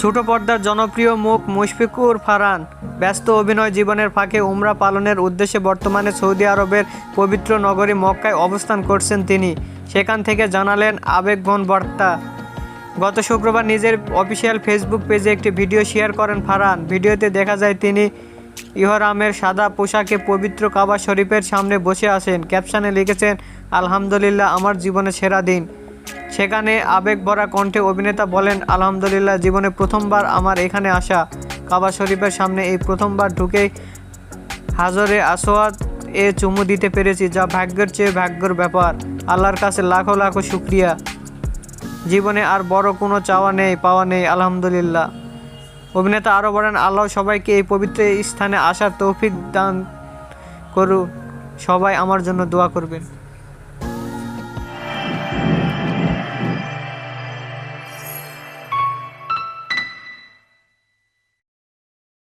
ছোট পর্দার জনপ্রিয় মুখ মুশফিকুর ফারহান, ব্যস্ত অভিনয় জীবনের ফাঁকে উমরা পালনের উদ্দেশ্যে বর্তমানে সৌদি আরবের পবিত্র নগরী মক্কায় অবস্থান করছেন তিনি। সেখান থেকে জানালেন আবেগঘন বার্তা। গত শুক্রবার নিজের অফিসিয়াল ফেসবুক পেজে একটি ভিডিও শেয়ার করেন ফারহান। ভিডিওতে দেখা যায়, তিনি ইহরামের সাদা পোশাকে পবিত্র কাবা শরীফের সামনে বসে আসেন ক্যাপশনে লিখেছেন, আলহামদুলিল্লাহ, আমার জীবনে সেরা দিন। সেখানে আবেগ ভরা কণ্ঠে অভিনেতা বলেন, আলহামদুলিল্লাহ, জীবনে প্রথমবার আমার এখানে আসা। কাবা শরীফের সামনে এই প্রথমবার ঢুকেই হাজরে আসোয়াদ এ চুমু দিতে পেরেছি, যা ভাগ্যের চেয়ে ভাগ্যর ব্যাপার। আল্লাহর কাছে লাখো লাখো শুক্রিয়া। জীবনে আর বড় কোনো চাওয়া নেই, পাওয়া নেই, আলহামদুলিল্লাহ। অভিনেতা আরও বলেন, আল্লাহ সবাইকে এই পবিত্র স্থানে আসার তৌফিক দান করুন সবাই আমার জন্য দোয়া করবেন।